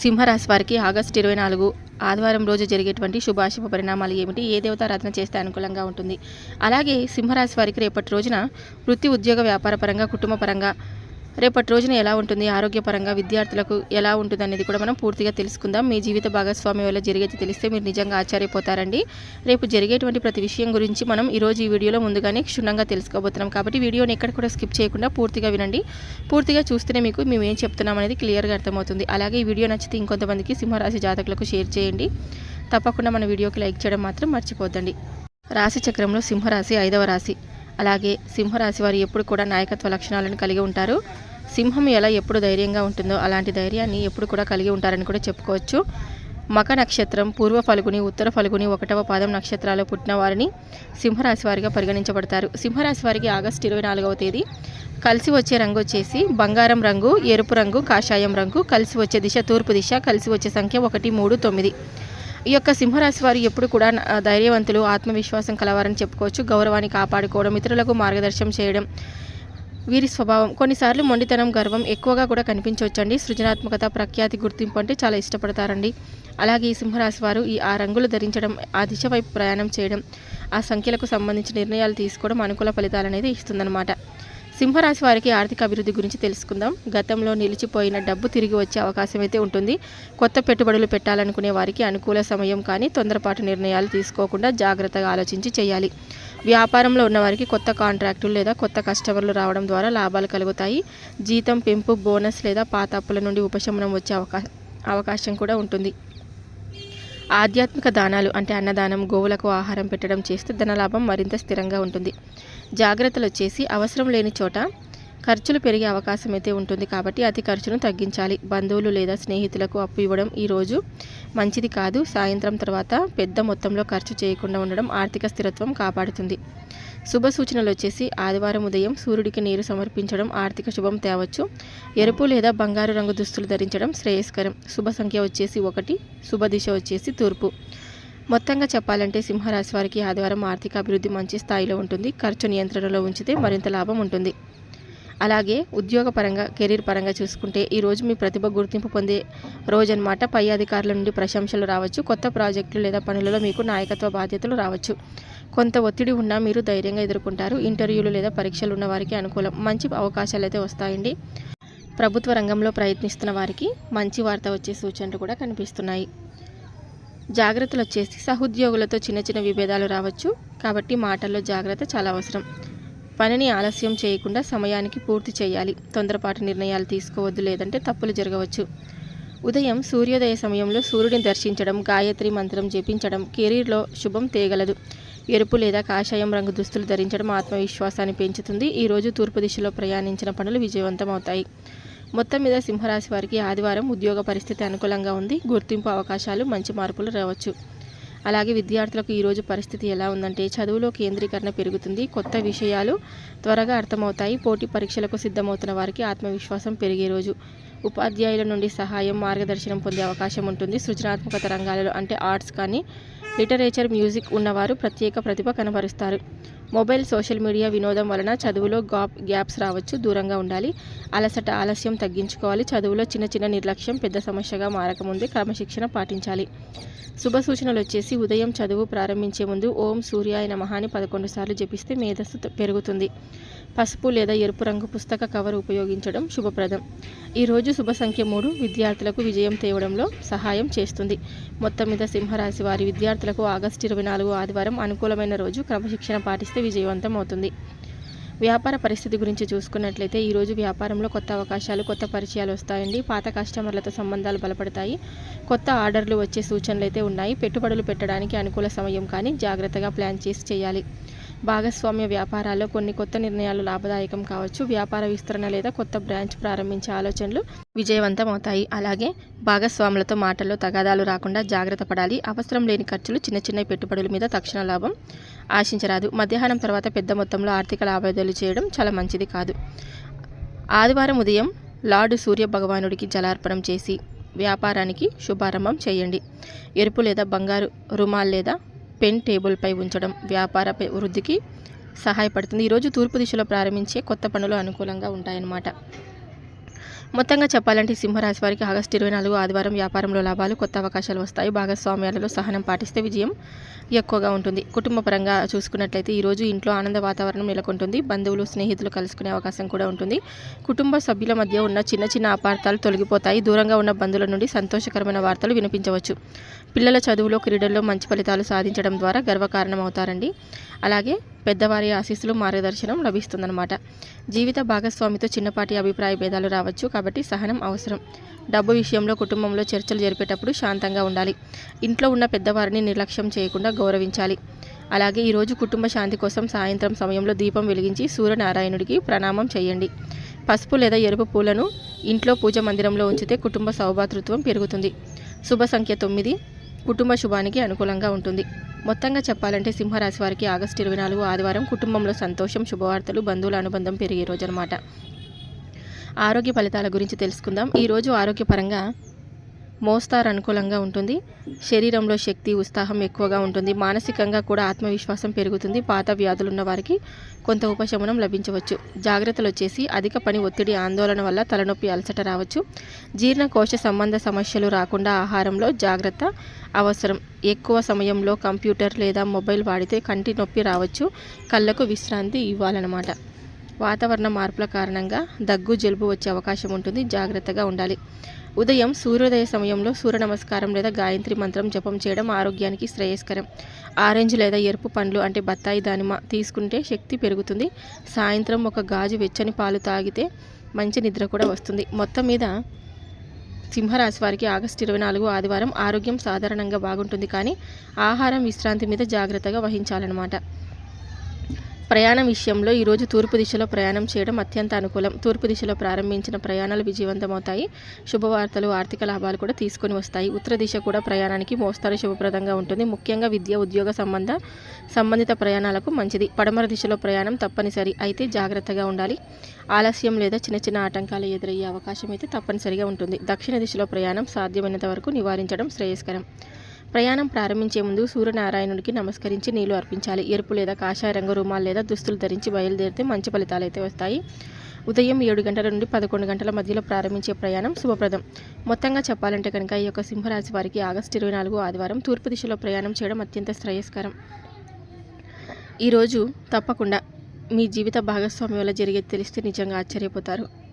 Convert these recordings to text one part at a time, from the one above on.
సింహరాశి వారికి ఆగస్టు ఇరవై నాలుగు ఆదివారం రోజు జరిగేటువంటి శుభాశుభ పరిణామాలు ఏమిటి? ఏ దేవతారాధన చేస్తే అనుకూలంగా ఉంటుంది? అలాగే సింహరాశి వారికి రేపటి రోజున వృత్తి ఉద్యోగ వ్యాపార పరంగా కుటుంబ పరంగా రేపటి రోజున ఎలా ఉంటుంది ఆరోగ్యపరంగా విద్యార్థులకు ఎలా ఉంటుంది అనేది కూడా మనం పూర్తిగా తెలుసుకుందాం. మీ జీవిత భాగస్వామి వల్ల జరిగేది తెలిస్తే మీరు నిజంగా ఆశ్చర్యపోతారండి. రేపు జరిగేటువంటి ప్రతి విషయం గురించి మనం ఈరోజు ఈ వీడియోలో ముందుగానే క్షుణ్ణంగా తెలుసుకోబోతున్నాం. కాబట్టి వీడియోని ఎక్కడ కూడా స్కిప్ చేయకుండా పూర్తిగా వినండి. పూర్తిగా చూస్తేనే మీకు మేము ఏం చెప్తున్నాం అనేది క్లియర్గా అర్థమవుతుంది. అలాగే ఈ వీడియో నచ్చితే ఇంకొంతమందికి సింహరాశి జాతకులకు షేర్ చేయండి. తప్పకుండా మన వీడియోకి లైక్ చేయడం మాత్రం మర్చిపోద్దండి. రాశి చక్రంలో సింహరాశి ఐదవ రాశి. అలాగే సింహరాశి వారు ఎప్పుడు కూడా నాయకత్వ లక్షణాలను కలిగి ఉంటారు. సింహం ఎలా ఎప్పుడు ధైర్యంగా ఉంటుందో అలాంటి ధైర్యాన్ని ఎప్పుడు కూడా కలిగి ఉంటారని కూడా చెప్పుకోవచ్చు. మక నక్షత్రం పూర్వ ఫలుగుని ఉత్తర ఫలుగుని ఒకటవ పాదం నక్షత్రాల్లో పుట్టిన వారిని సింహరాశి వారిగా పరిగణించబడతారు. సింహరాశి వారికి ఆగస్టు ఇరవై నాలుగవ తేదీ కలిసి వచ్చే రంగు వచ్చేసి బంగారం రంగు ఎరుపు రంగు కాషాయం రంగు కలిసి వచ్చే దిశ తూర్పు దిశ కలిసి వచ్చే సంఖ్య ఒకటి మూడు తొమ్మిది. ఈ యొక్క సింహరాశి వారు ఎప్పుడు కూడా ధైర్యవంతులు ఆత్మవిశ్వాసం కలవారని చెప్పుకోవచ్చు. గౌరవాన్ని కాపాడుకోవడం ఇతరులకు మార్గదర్శనం చేయడం వీరి స్వభావం. కొన్నిసార్లు మొండితనం గర్వం ఎక్కువగా కూడా కనిపించవచ్చండి. సృజనాత్మకత ప్రఖ్యాతి గుర్తింపు అంటే చాలా ఇష్టపడతారండి. అలాగే ఈ సింహరాశి వారు ఈ ఆ రంగులు ధరించడం ఆ దిశ వైపు ప్రయాణం చేయడం ఆ సంఖ్యలకు సంబంధించి నిర్ణయాలు తీసుకోవడం అనుకూల ఫలితాలు అనేది ఇస్తుందన్నమాట. సింహరాశి వారికి ఆర్థిక అభివృద్ధి గురించి తెలుసుకుందాం. గతంలో నిలిచిపోయిన డబ్బు తిరిగి వచ్చే అవకాశం అయితే ఉంటుంది. కొత్త పెట్టుబడులు పెట్టాలనుకునే వారికి అనుకూల సమయం కానీ తొందరపాటు నిర్ణయాలు తీసుకోకుండా జాగ్రత్తగా ఆలోచించి చేయాలి. వ్యాపారంలో ఉన్నవారికి కొత్త కాంట్రాక్టులు లేదా కొత్త కస్టమర్లు రావడం ద్వారా లాభాలు కలుగుతాయి. జీతం పెంపు బోనస్ లేదా పాత అప్పుల నుండి ఉపశమనం వచ్చే అవకాశం అవకాశం కూడా ఉంటుంది. ఆధ్యాత్మిక దానాలు అంటే అన్నదానం గోవులకు ఆహారం పెట్టడం చేస్తే ధనలాభం మరింత స్థిరంగా ఉంటుంది. జాగ్రత్తలు వచ్చేసి అవసరం లేని చోట ఖర్చులు పెరిగే అవకాశం అయితే ఉంటుంది కాబట్టి అతి ఖర్చును తగ్గించాలి. బంధువులు లేదా స్నేహితులకు అప్పు ఇవ్వడం ఈరోజు మంచిది కాదు. సాయంత్రం తర్వాత పెద్ద మొత్తంలో ఖర్చు చేయకుండా ఉండడం ఆర్థిక స్థిరత్వం కాపాడుతుంది. శుభ సూచనలు వచ్చేసి ఆదివారం ఉదయం సూర్యుడికి నీరు సమర్పించడం ఆర్థిక శుభం తేవచ్చు. ఎరుపు లేదా బంగారు రంగు దుస్తులు ధరించడం శ్రేయస్కరం. శుభ సంఖ్య వచ్చేసి ఒకటి శుభ దిశ వచ్చేసి తూర్పు. మొత్తంగా చెప్పాలంటే సింహరాశి వారికి ఆదివారం ఆర్థిక అభివృద్ధి మంచి స్థాయిలో ఉంటుంది. ఖర్చు నియంత్రణలో ఉంచితే మరింత లాభం ఉంటుంది. అలాగే ఉద్యోగపరంగా కెరీర్ పరంగా చూసుకుంటే ఈ రోజు మీ ప్రతిభ గుర్తింపు పొందే రోజు పై అధికారుల నుండి ప్రశంసలు రావచ్చు. కొత్త ప్రాజెక్టులు లేదా పనులలో మీకు నాయకత్వ బాధ్యతలు రావచ్చు. కొంత ఒత్తిడి ఉన్నా మీరు ధైర్యంగా ఎదుర్కొంటారు. ఇంటర్వ్యూలు లేదా పరీక్షలు ఉన్న వారికి అనుకూలం. మంచి అవకాశాలు అయితే వస్తాయండి. ప్రభుత్వ రంగంలో ప్రయత్నిస్తున్న వారికి మంచి వార్త వచ్చే సూచనలు కూడా కనిపిస్తున్నాయి. జాగ్రత్తలు వచ్చేసి సహోద్యోగులతో చిన్న చిన్న విభేదాలు రావచ్చు. కాబట్టి మాటల్లో జాగ్రత్త చాలా అవసరం. పనిని ఆలస్యం చేయకుండా సమయానికి పూర్తి చేయాలి. తొందరపాటు నిర్ణయాలు తీసుకోవద్దు లేదంటే తప్పులు జరగవచ్చు. ఉదయం సూర్యోదయ సమయంలో సూర్యుడిని దర్శించడం గాయత్రి మంత్రం జపించడం కెరీర్లో శుభం తేగలదు. ఎరుపు లేదా కాషాయం రంగు దుస్తులు ధరించడం ఆత్మవిశ్వాసాన్ని పెంచుతుంది. ఈరోజు తూర్పు దిశలో ప్రయాణించిన పనులు విజయవంతమవుతాయి. మొత్తం మీద సింహరాశి వారికి ఆదివారం ఉద్యోగ పరిస్థితి అనుకూలంగా ఉంది. గుర్తింపు అవకాశాలు మంచి మార్పులు రావచ్చు. అలాగే విద్యార్థులకు ఈరోజు పరిస్థితి ఎలా ఉందంటే చదువులో కేంద్రీకరణ పెరుగుతుంది. కొత్త విషయాలు త్వరగా అర్థమవుతాయి. పోటీ పరీక్షలకు సిద్ధమవుతున్న వారికి ఆత్మవిశ్వాసం పెరిగే రోజు. ఉపాధ్యాయుల నుండి సహాయం మార్గదర్శనం పొందే అవకాశం ఉంటుంది. సృజనాత్మకత రంగాలలో అంటే ఆర్ట్స్ కానీ లిటరేచర్ మ్యూజిక్ ఉన్నవారు ప్రత్యేక ప్రతిభ కనబరుస్తారు. మొబైల్ సోషల్ మీడియా వినోదం వలన చదువులో గాప్ గ్యాప్స్ రావచ్చు. దూరంగా ఉండాలి. అలసట ఆలస్యం తగ్గించుకోవాలి. చదువులో చిన్న చిన్న నిర్లక్ష్యం పెద్ద సమస్యగా మారకముందే క్రమశిక్షణ పాటించాలి. శుభ సూచనలు వచ్చేసి ఉదయం చదువు ప్రారంభించే ముందు ఓం సూర్యాయ నమహాని పదకొండు సార్లు జపిస్తే మేధస్సు పెరుగుతుంది. పసుపు లేదా ఎరుపు రంగు పుస్తక కవర్ ఉపయోగించడం శుభప్రదం. ఈరోజు శుభ సంఖ్య మూడు విద్యార్థులకు విజయం తేవడంలో సహాయం చేస్తుంది. మొత్తం మీద సింహరాశి వారి విద్యార్థులకు ఆగస్టు ఇరవై నాలుగు ఆదివారం అనుకూలమైన రోజు. క్రమశిక్షణ పాటిస్తే విజయవంతం అవుతుంది. వ్యాపార పరిస్థితి గురించి చూసుకున్నట్లయితే ఈరోజు వ్యాపారంలో కొత్త అవకాశాలు కొత్త పరిచయాలు వస్తాయండి. పాత కస్టమర్లతో సంబంధాలు బలపడతాయి. కొత్త ఆర్డర్లు వచ్చే సూచనలు అయితే ఉన్నాయి. పెట్టుబడులు పెట్టడానికి అనుకూల సమయం కానీ జాగ్రత్తగా ప్లాన్ చేసి చేయాలి. భాగస్వామ్య వ్యాపారాల్లో కొన్ని కొత్త నిర్ణయాలు లాభదాయకం కావచ్చు. వ్యాపార విస్తరణ లేదా కొత్త బ్రాంచ్ ప్రారంభించే ఆలోచనలు విజయవంతం అవుతాయి అలాగే భాగస్వాములతో మాటల్లో తగాదాలు రాకుండా జాగ్రత్త పడాలి. అవసరం లేని ఖర్చులు చిన్న చిన్న పెట్టుబడుల మీద తక్షణ లాభం ఆశించరాదు. మధ్యాహ్నం తర్వాత పెద్ద మొత్తంలో ఆర్థిక లావాదేవీలు చేయడం చాలా మంచిది కాదు. ఆదివారం ఉదయం లార్డు సూర్య భగవానుడికి జలార్పణం చేసి వ్యాపారానికి శుభారంభం చేయండి. ఎరుపు లేదా బంగారు రుమాల్ లేదా పెన్ టేబుల్పై ఉంచడం వ్యాపార వృద్ధికి సహాయపడుతుంది. ఈరోజు తూర్పు దిశలో ప్రారంభించే కొత్త పనులు అనుకూలంగా ఉంటాయన్నమాట. మొత్తంగా చెప్పాలంటే సింహరాశి వారికి ఆగస్టు ఇరవై నాలుగు ఆదివారం వ్యాపారంలో లాభాలు కొత్త అవకాశాలు వస్తాయి. భాగస్వామ్యాలలో సహనం పాటిస్తే విజయం ఎక్కువగా ఉంటుంది. కుటుంబ పరంగా చూసుకున్నట్లయితే ఈరోజు ఇంట్లో ఆనంద వాతావరణం నెలకొంటుంది. బంధువులు స్నేహితులు కలుసుకునే అవకాశం కూడా ఉంటుంది. కుటుంబ సభ్యుల మధ్య ఉన్న చిన్న చిన్న అపార్థాలు తొలగిపోతాయి. దూరంగా ఉన్న బంధువుల నుండి సంతోషకరమైన వార్తలు వినిపించవచ్చు. పిల్లల చదువులో క్రీడల్లో మంచి ఫలితాలు సాధించడం ద్వారా గర్వకారణం అవుతారండి అలాగే పెద్దవారి ఆశీస్సులు మార్గదర్శనం లభిస్తుందన్నమాట. జీవిత భాగస్వామితో చిన్నపాటి అభిప్రాయ భేదాలు రావచ్చు కాబట్టి సహనం అవసరం. డబ్బు విషయంలో కుటుంబంలో చర్చలు జరిపేటప్పుడు శాంతంగా ఉండాలి. ఇంట్లో ఉన్న పెద్దవారిని నిర్లక్ష్యం చేయకుండా గౌరవించాలి. అలాగే ఈరోజు కుటుంబ శాంతి కోసం సాయంత్రం సమయంలో దీపం వెలిగించి సూర్యనారాయణుడికి ప్రణామం చేయండి. పసుపు లేదా ఎరుపు పూలను ఇంట్లో పూజ మందిరంలో ఉంచితే కుటుంబ సౌభాతృత్వం పెరుగుతుంది. శుభ సంఖ్య తొమ్మిది. కుటుంబ శుభానికి అనుకూలంగా ఉంటుంది. మొత్తంగా చెప్పాలంటే సింహరాశి వారికి ఆగస్టు ఇరవై నాలుగు ఆదివారం కుటుంబంలో సంతోషం శుభవార్తలు బంధువుల అనుబంధం పెరిగే రోజు అనమాట ఆరోగ్య ఫలితాల గురించి తెలుసుకుందాం. ఈరోజు ఆరోగ్యపరంగా మోస్తారు అనుకూలంగా ఉంటుంది. శరీరంలో శక్తి ఉత్సాహం ఎక్కువగా ఉంటుంది. మానసికంగా కూడా ఆత్మవిశ్వాసం పెరుగుతుంది. పాత వ్యాధులు ఉన్న వారికి కొంత ఉపశమనం లభించవచ్చు. జాగ్రత్తలు వచ్చేసి అధిక పని ఒత్తిడి ఆందోళన వల్ల తలనొప్పి అలసట రావచ్చు. జీర్ణకోశ సంబంధ సమస్యలు రాకుండా ఆహారంలో జాగ్రత్త అవసరం. ఎక్కువ సమయంలో కంప్యూటర్ లేదా మొబైల్ వాడితే కంటి నొప్పి రావచ్చు. కళ్ళకు విశ్రాంతి ఇవ్వాలన్నమాట. వాతావరణ మార్పుల కారణంగా దగ్గు జలుబు వచ్చే అవకాశం ఉంటుంది. జాగ్రత్తగా ఉండాలి. ఉదయం సూర్యోదయ సమయంలో సూర్య నమస్కారం లేదా గాయత్రి మంత్రం జపం చేయడం ఆరోగ్యానికి శ్రేయస్కరం. ఆరెంజ్ లేదా ఎరుపు పండ్లు అంటే బత్తాయి దానిమ తీసుకుంటే శక్తి పెరుగుతుంది. సాయంత్రం ఒక గాజు వెచ్చని పాలు తాగితే మంచి నిద్ర కూడా వస్తుంది. మొత్తం మీద సింహరాశి వారికి ఆగస్టు ఇరవై నాలుగు ఆదివారం ఆరోగ్యం సాధారణంగా బాగుంటుంది. కానీ ఆహారం విశ్రాంతి మీద జాగ్రత్తగా వహించాలన్నమాట. ప్రయాణం విషయంలో ఈరోజు తూర్పు దిశలో ప్రయాణం చేయడం అత్యంత అనుకూలం. తూర్పు దిశలో ప్రారంభించిన ప్రయాణాలు విజయవంతమవుతాయి. శుభవార్తలు ఆర్థిక లాభాలు కూడా తీసుకొని వస్తాయి. ఉత్తర దిశ కూడా ప్రయాణానికి మోస్తారు శుభప్రదంగా ఉంటుంది. ముఖ్యంగా విద్య ఉద్యోగ సంబంధ సంబంధిత ప్రయాణాలకు మంచిది. పడమర దిశలో ప్రయాణం తప్పనిసరి. అయితే జాగ్రత్తగా ఉండాలి. ఆలస్యం లేదా చిన్న చిన్న ఆటంకాలు ఎదురయ్యే అవకాశం అయితే తప్పనిసరిగా ఉంటుంది. దక్షిణ దిశలో ప్రయాణం సాధ్యమైనంత వరకు నివారించడం శ్రేయస్కరం. ప్రయాణం ప్రారంభించే ముందు సూర్యనారాయణుడికి నమస్కరించి నీళ్ళు అర్పించాలి. ఎరుపు లేదా కాషాయ రంగు రుమాలు లేదా దుస్తులు ధరించి బయలుదేరితే మంచి ఫలితాలు అయితే వస్తాయి. ఉదయం ఏడు గంటల నుండి పదకొండు గంటల మధ్యలో ప్రారంభించే ప్రయాణం శుభప్రదం. మొత్తంగా చెప్పాలంటే కనుక ఈ యొక్క సింహరాశి వారికి ఆగస్టు ఇరవై నాలుగు ఆదివారం తూర్పు దిశలో ప్రయాణం చేయడం అత్యంత శ్రేయస్కరం. ఈరోజు తప్పకుండా మీ జీవిత భాగస్వామి వల్ల జరిగేది తెలిస్తే నిజంగా ఆశ్చర్యపోతారు.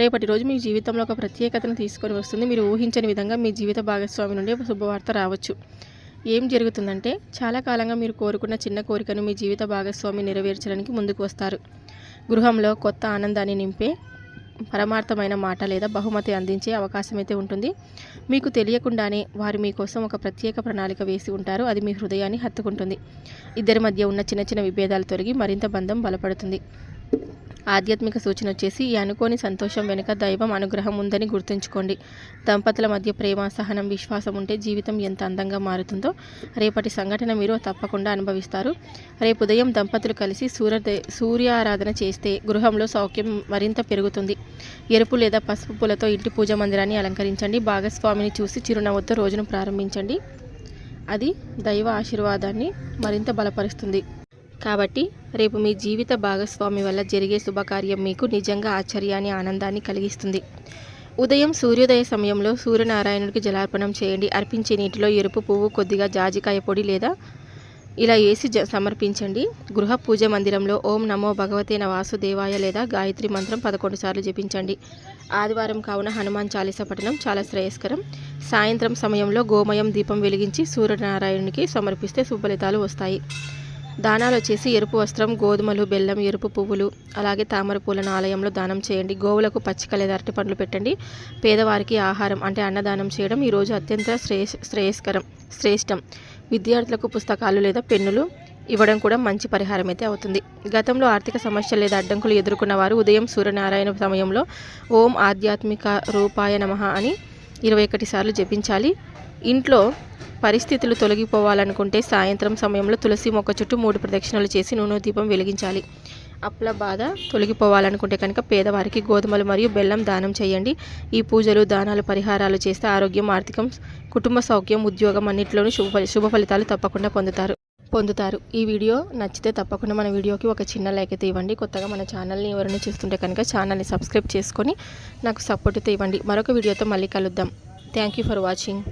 రేపటి రోజు మీ జీవితంలో ఒక ప్రత్యేకతను తీసుకొని వస్తుంది. మీరు ఊహించని విధంగా మీ జీవిత భాగస్వామి నుండి ఒక శుభవార్త రావచ్చు. ఏం జరుగుతుందంటే చాలా కాలంగా మీరు కోరుకున్న చిన్న కోరికను మీ జీవిత భాగస్వామి నెరవేర్చడానికి ముందుకు వస్తారు. గృహంలో కొత్త ఆనందాన్ని నింపే పరమార్థమైన మాట లేదా బహుమతి అందించే అవకాశం అయితే ఉంటుంది. మీకు తెలియకుండానే వారు మీకోసం ఒక ప్రత్యేక ప్రణాళిక వేసి ఉంటారు. అది మీ హృదయాన్ని హత్తుకుంటుంది. ఇద్దరి మధ్య ఉన్న చిన్న చిన్న విభేదాలు తొలగి మరింత బంధం బలపడుతుంది. ఆధ్యాత్మిక సూచన వచ్చేసి ఈ అనుకోని సంతోషం వెనుక దైవం అనుగ్రహం ఉందని గుర్తుంచుకోండి. దంపతుల మధ్య ప్రేమ సహనం విశ్వాసం ఉంటే జీవితం ఎంత అందంగా మారుతుందో రేపటి సంఘటన మీరు తప్పకుండా అనుభవిస్తారు. రేపు ఉదయం దంపతులు కలిసి సూర్య సూర్యారాధన చేస్తే గృహంలో సౌఖ్యం మరింత పెరుగుతుంది. ఎరుపు లేదా పసుపు పూలతో ఇంటి పూజ మందిరాన్ని అలంకరించండి. భాగస్వామిని చూసి చిరునవ్వుతో రోజును ప్రారంభించండి. అది దైవ ఆశీర్వాదాన్ని మరింత బలపరుస్తుంది. కాబట్టి రేపు మీ జీవిత భాగస్వామి వల్ల జరిగే శుభకార్యం మీకు నిజంగా ఆశ్చర్యాన్ని ఆనందాన్ని కలిగిస్తుంది. ఉదయం సూర్యోదయ సమయంలో సూర్యనారాయణుడికి జలార్పణం చేయండి. అర్పించే నీటిలో ఎరుపు పువ్వు కొద్దిగా జాజికాయ పొడి లేదా ఇలా వేసి సమర్పించండి. గృహ పూజ మందిరంలో ఓం నమో భగవతే వాసుదేవాయ లేదా గాయత్రి మంత్రం పదకొండు సార్లు జపించండి. ఆదివారం కావున హనుమాన్ చాలీస పఠనం చాలా శ్రేయస్కరం. సాయంత్రం సమయంలో గోమయం దీపం వెలిగించి సూర్యనారాయణునికి సమర్పిస్తే శుభలితాలు వస్తాయి. దానాలు వచ్చేసి ఎరుపు వస్త్రం గోధుమలు బెల్లం ఎరుపు పువ్వులు అలాగే తామర పూలను ఆలయంలో దానం చేయండి. గోవులకు పచ్చిక లేదా అరటి పండ్లు పెట్టండి. పేదవారికి ఆహారం అంటే అన్నదానం చేయడం ఈరోజు అత్యంత శ్రేయస్ శ్రేయస్కరం శ్రేష్టం. విద్యార్థులకు పుస్తకాలు లేదా పెన్నులు ఇవ్వడం కూడా మంచి పరిహారం అయితే అవుతుంది. గతంలో ఆర్థిక సమస్యలు లేదా అడ్డంకులు ఎదుర్కొన్న వారు ఉదయం సూర్యనారాయణ సమయంలో ఓం ఆధ్యాత్మిక రూపాయ నమ అని ఇరవై ఒకటి సార్లు జపించాలి. ఇంట్లో పరిస్థితులు తొలగిపోవాలనుకుంటే సాయంత్రం సమయంలో తులసి మొక్క చుట్టూ మూడు ప్రదక్షిణలు చేసి నూనె దీపం వెలిగించాలి. అప్పుల బాధ తొలగిపోవాలనుకుంటే కనుక పేదవారికి గోధుమలు మరియు బెల్లం దానం చేయండి. ఈ పూజలు దానాలు పరిహారాలు చేస్తే ఆరోగ్యం ఆర్థికం కుటుంబ సౌఖ్యం ఉద్యోగం అన్నింటిలోనూ శుభ శుభ ఫలితాలు తప్పకుండా పొందుతారు. పొందుతారు. ఈ వీడియో నచ్చితే తప్పకుండా మన వీడియోకి ఒక చిన్న లైక్ అయితే ఇవ్వండి. కొత్తగా మన ఛానల్ని ఎవరైనా చూస్తుంటే కనుక ఛానల్ని సబ్స్క్రైబ్ చేసుకొని నాకు సపోర్ట్ అయితే ఇవ్వండి. మరొక వీడియోతో మళ్ళీ కలుద్దాం. Thank you for watching.